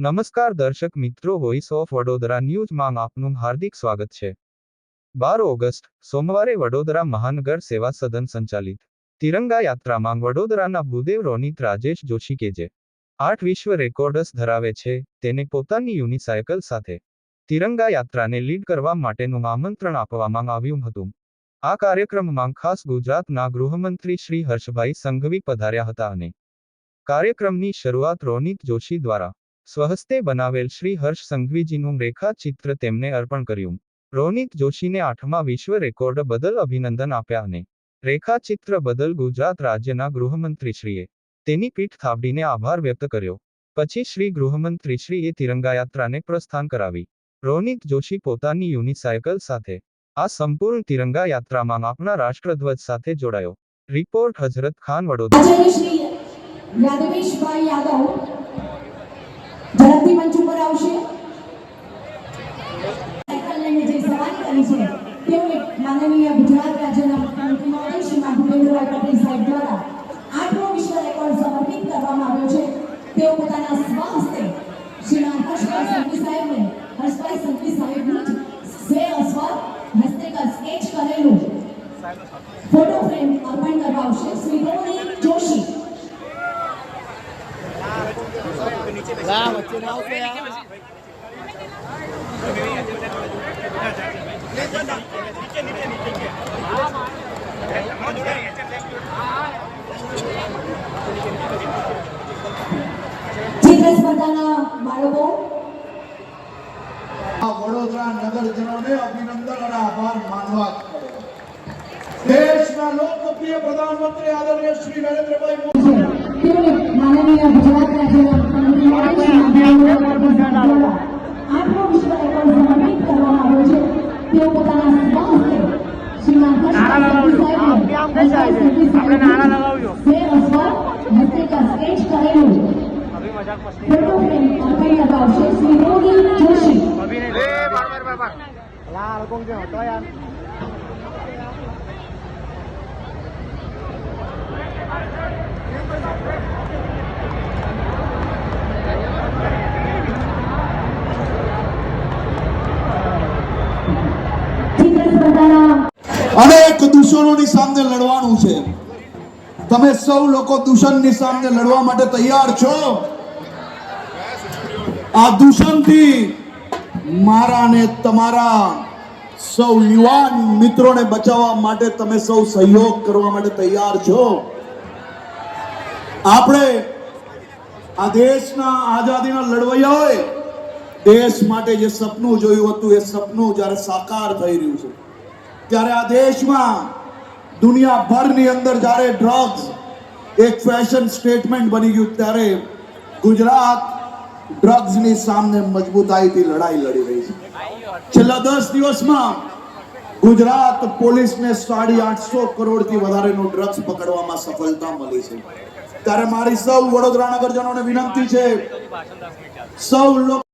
નમસ્કાર દર્શક મિત્રો વોઇસ ઓફ વડોદરા ન્યૂઝમાં આપનું હાર્દિક સ્વાગત છે. બાર ઓગસ્ટ, સોમવારે વડોદરા મહાનગર સેવા સદન સંચાલિત. તિરંગા યાત્રામાં વડોદરાના ભૂદેવ રોનિત રાજેશ જોશી કે જે આઠ વિશ્વ રેકોર્ડસ ધરાવે છે, તેને પોતાની યુનિસાયકલ સાથે તિરંગા યાત્રાને લીડ કરવા માટેનું આમંત્રણ આપવામાં આવ્યું હતું. આ કાર્યક્રમમાં ખાસ ગુજરાતના ગૃહમંત્રી શ્રી હર્ષભાઈ સંઘવી પધાર્યા હતા અને કાર્યક્રમની શરૂઆત રોનિત જોશી દ્વારા સ્વહસ્તે બનાવેલ શ્રી હર્ષ સંઘવીજીનું રેખાચિત્ર તેમને અર્પણ કર્યું. રોનિત જોશીને આઠમા વિશ્વ રેકોર્ડ બદલ અભિનંદન આપ્યા અને રેખાચિત્ર બદલ ગુજરાત રાજ્યના ગૃહમંત્રીશ્રીએ તેની પીઠ થાબડીને આભાર વ્યક્ત કર્યો. પછી શ્રી ગૃહમંત્રીશ્રીએ તિરંગા યાત્રાને પ્રસ્થાન કરાવી. રોનિત જોશી પોતાની યુનિસાયકલ સાથે આ સંપૂર્ણ તિરંગા યાત્રામાં આપણા રાષ્ટ્રધ્વજ સાથે જોડાયો. રિપોર્ટ હઝરત ખાન વડોદરા. યાદવ મંચ ઉપર આવશે. કરી છે, તેઓ એક માનનીય ગુજરાત રાજ્યના મુખ્યમંત્રી સાહેબ દ્વારા આઠમો વિશ્વ રેકોર્ડ સમર્પિત કરવામાં આવ્યો છે. તેઓ પોતાના સ્વહસ્તે શ્રી હર્ષભાઈ સંઘવી સાહેબને, હર્ષભાઈ સંઘવી સાહેબનું જ અસ્વર કરેલું. ફોટો ફ્રેમ અર્પણ કરવા આવશે. શ્રી રોની જોશી લા વચ્ચે ના આવશે યાર ચિત્ર સ્પર્ધાના બાળકો આ વડોદરા નગરજનોને અભિનંદન અને આભાર માનવા દેશના લોકપ્રિય પ્રધાનમંત્રી આદરણીય શ્રી નરેન્દ્રભાઈ મોદી છે તેઓને માનનીય ગુજરાત રાજ્યના મુખ્યમંત્રી સાહેબ વિશ્વ રેકોર્ડ સમર્પિત કરવામાં આવ્યો છે તેઓ પોતાના સ્વહસ્તે શ્રીમાન હર્ષભાઈ સંઘવી સાહેબને હર્ષભાઈ સંઘવી સાહેબનું સે અસ્વર હસ્તે કા સ્કેચ કરેલું ફોટો ફ્રેમ અર્પણ કરવા આવશે શ્રી રોની જોશી લા અલ્કોંગ છે તો યાર ચિત્ર સ્પર્ધાના અનેક દુશ્મનોની સામે લડવાનું છે. તમે સૌ લોકો દૂષણની સામે લડવા માટે તૈયાર છો? આ દૂષણથી મારા ને તમારા સૌ યુવાન મિત્રોને બચાવવા માટે તમે સૌ સહયોગ કરવા માટે તૈયાર છો. આપણે આ દેશના આઝાદીના લડવૈયાઓએ દેશ માટે જે સપનું જોયું હતું, એ સપનું જ્યારે સાકાર થઈ રહ્યું છે. ત્યારે આ દેશમાં દુનિયાભરની અંદર જ્યારે ડ્રગ્સ એક ફેશન સ્ટેટમેન્ટ બની ગયું ત્યારે ગુજરાત ડ્રગ્સની સામે મજબૂતાઈથી લડાઈ લડી રહી છે. છેલ્લા દસ દિવસમાં ગુજરાત પોલીસને સાડી આઠસો કરોડથી વધારેનું ડ્રગ્સ પકડવામાં સફળતા મળી છે. ત્યારે મારી સૌ વડોદરા નગરજનોને વિનંતી છે, સૌ લોકો